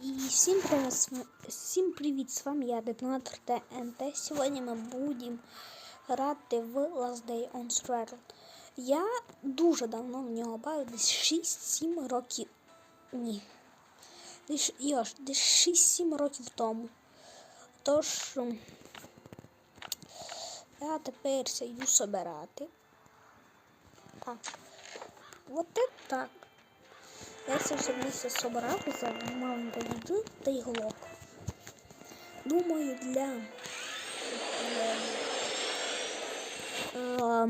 И всем привет, всем привет, с вами я, детонатор ТНТ. Сегодня мы будем грати в Last Day on Straddle. Я дуже давно в нього бавив, десь 6-7 років. Ні. Десь, Йош, десь 6-7 років тому. Тож я тепер йду собирати. Так. Вот так. Я все місце собирав за маленьку їду та й. Думаю, для, е,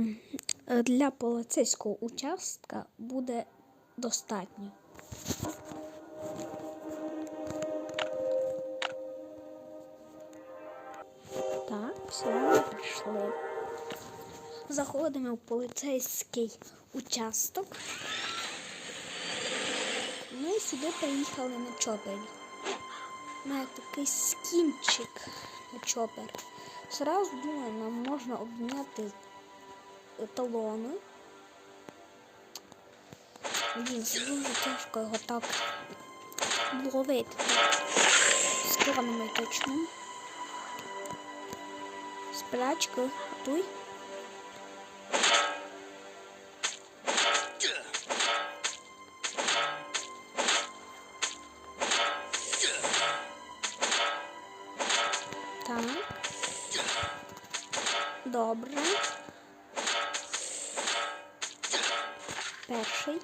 е, для поліцейського участка буде достатньо. Так, все, ми прийшли. Заходимо в поліцейський участок. Ми сюди приїхали на чопері. У мене такий скінчик на чопер. Сразу думаю, нам можна обміняти е, талони. Блін, дуже тяжко його так ловити. З клонами точно. Сплячка, готуй. Перший.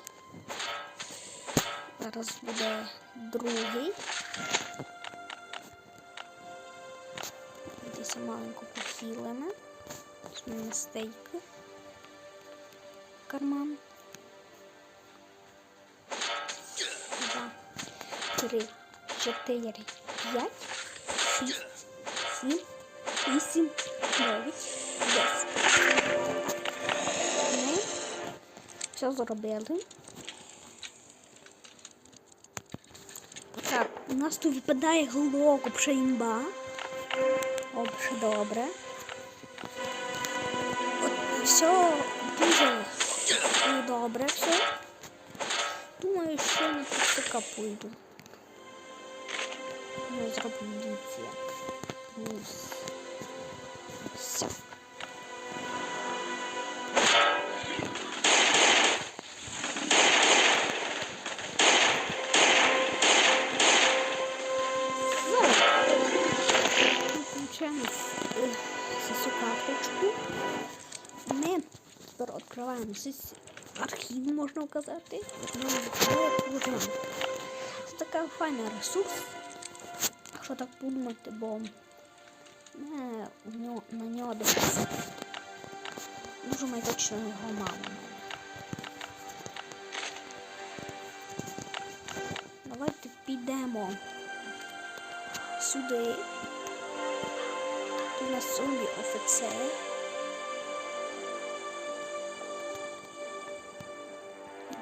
Зараз буде другий. Десь маленько похилимо. Візьмемо стейки. Карман. Два, три, чотири, п'ять, шість, сім, вісім, дев'ять, десять. Все зробили. Так, у нас тут випадає глок, обше імба. Обше добре. От все дуже е, добре все. Думаю, що на пустяка пойду. Ну, зроблю дивіться. Відкриваємо цей архів, можна вказати. Ну. Це така файна ресурс. Якщо так подумати, бо не, у нього, на нього десь дуже ми його мало. Давайте підемо сюди. Тут у нас зомбі офіцер.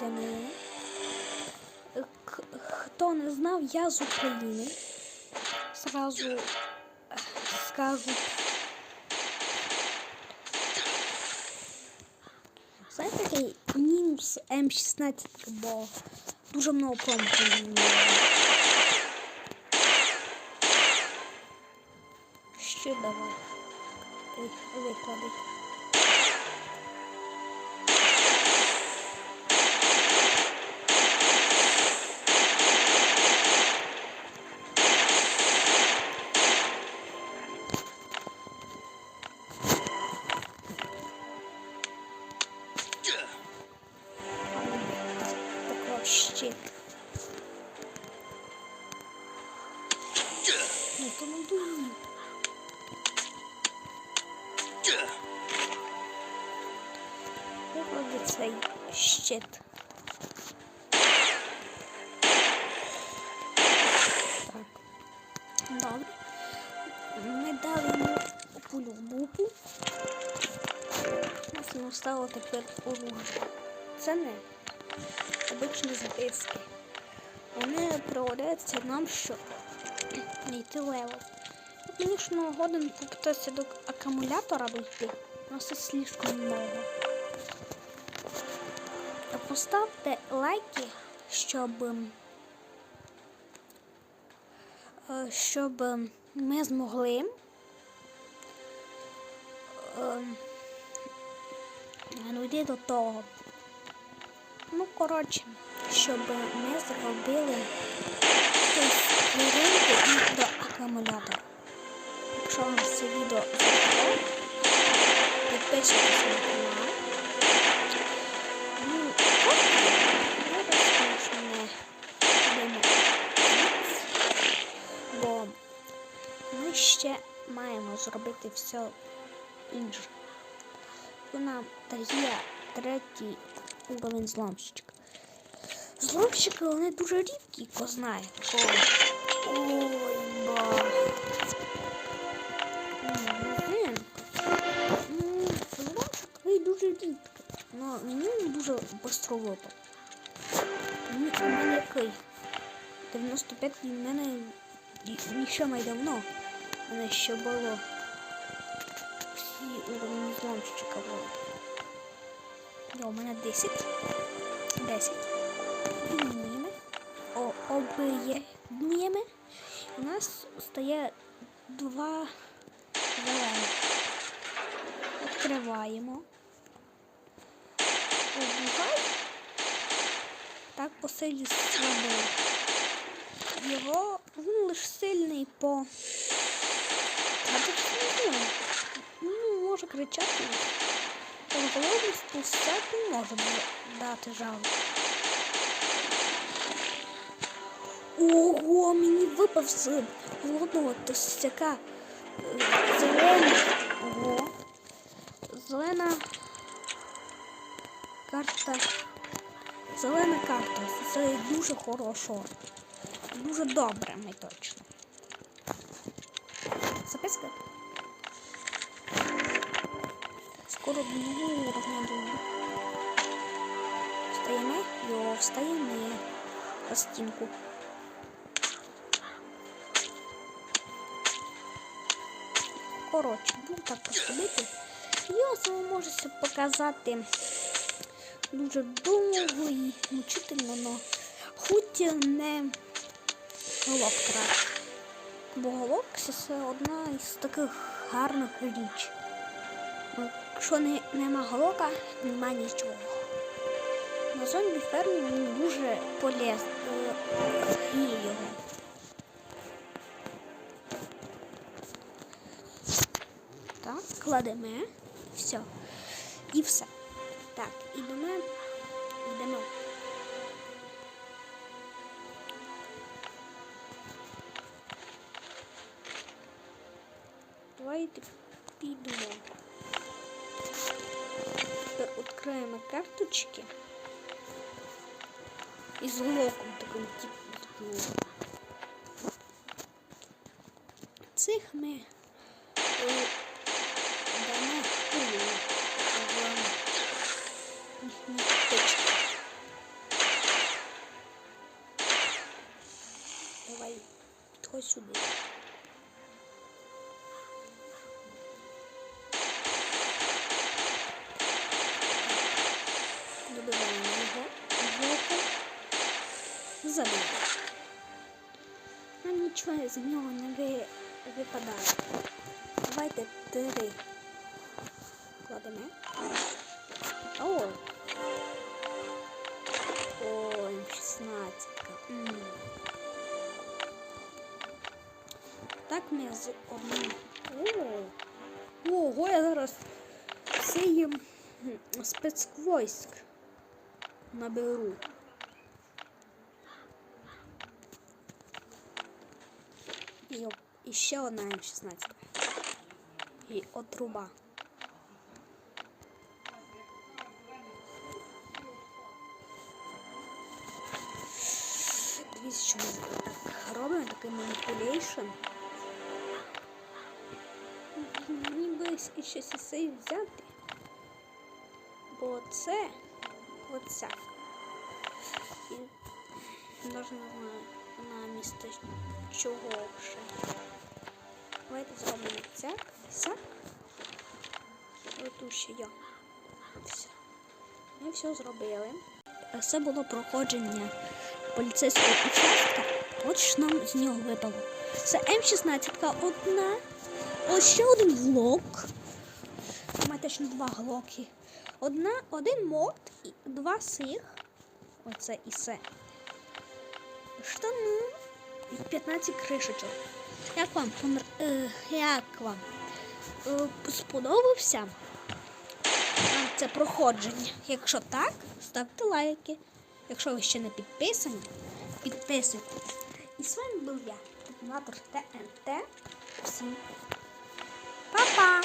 Йдемо. Е, Хто не знав, я з України. Сразу е, скажу. Знаєте, такий мінус М16, бо дуже много промахів. Ще давай. Виклади. Виходить цей щит. Так. Добре. Ми дали йому пулю в бупу. У нас йому стало тепер оружие. Це не обичні записки. Вони проводяться нам, щоб не йти левел. Звісно, годен попитатися до акумулятора дійти. У нас це слишком много. Поставте лайки, щоб ем, е, щоб е, ми змогли е, ну, йти до того. Ну, коротше, щоб ми зробили і до акумулятора. Якщо вам це відео зайшло, підписуйтесь на канал. Ну, будемо бо ми ще маємо зробити все інше. У нам дає третій уровень зламщика. Зламщики вони дуже рідкі, хто знає. Ой, ба. Дуже. Но мені дуже бистро випав. Мені який? 95 в мене і- нічого май давно. У мене ще було всі уровні зламщика були. Йо, у мене 10. 10. Об'єднуємо. О, об'єднуємо. У нас стає два зелені. Відкриваємо. Обігай. Так по силі слабий. Його він лише сильний по. Ну, може кричати. По голові спустяти не може да- дати жалу. Ого, мені випав з голодного тостяка е, зелений. Ого. Зелена карта. Зелена карта. Це дуже хорошо. Дуже добре, ми точно. Записка. Скоро нову розгляду. Встаємо? Йо, встаємо на стінку. Коротше, буду так поступити. Ось ви можете показати дуже довго і мучительно, но хоч не голок краще. Бо голок це одна із таких гарних річ. Якщо не, нема голока, нема нічого. На зомбі фермі він дуже полез е, його. Так, кладемо. Все. І все. Давайте підемо. Тепер карточки. І з локом таким типу. Цих ми е, дамо. Давай, підходь сюди. З нього не ви... випадає. Давайте три. Кладемо. О! О, М16. М. Так ми з одним. Ого, я зараз сієм спецвойск наберу. І, оп- і ще одна М16. І отруба. Дивіться, що ми так робимо такий маніпулейшн. Мені би щось із цей взяти. Бо це оця. І навіть не знаю на місце чого ще. Давайте зробимо цяк, сяк. Ось тут ще я. Все. Ми все зробили. Це було проходження поліцейського участка. От що нам з нього випало. Це М16 одна. Ось ще один глок. У два глоки. Одна, один мод два сих. Оце і це. Штану і 15 кришечок. Як вам е, як вам е, сподобався це проходження? Якщо так, ставте лайки. Якщо ви ще не підписані, підписуйтесь. І з вами був я, детонатор ТНТ. Всім па-па!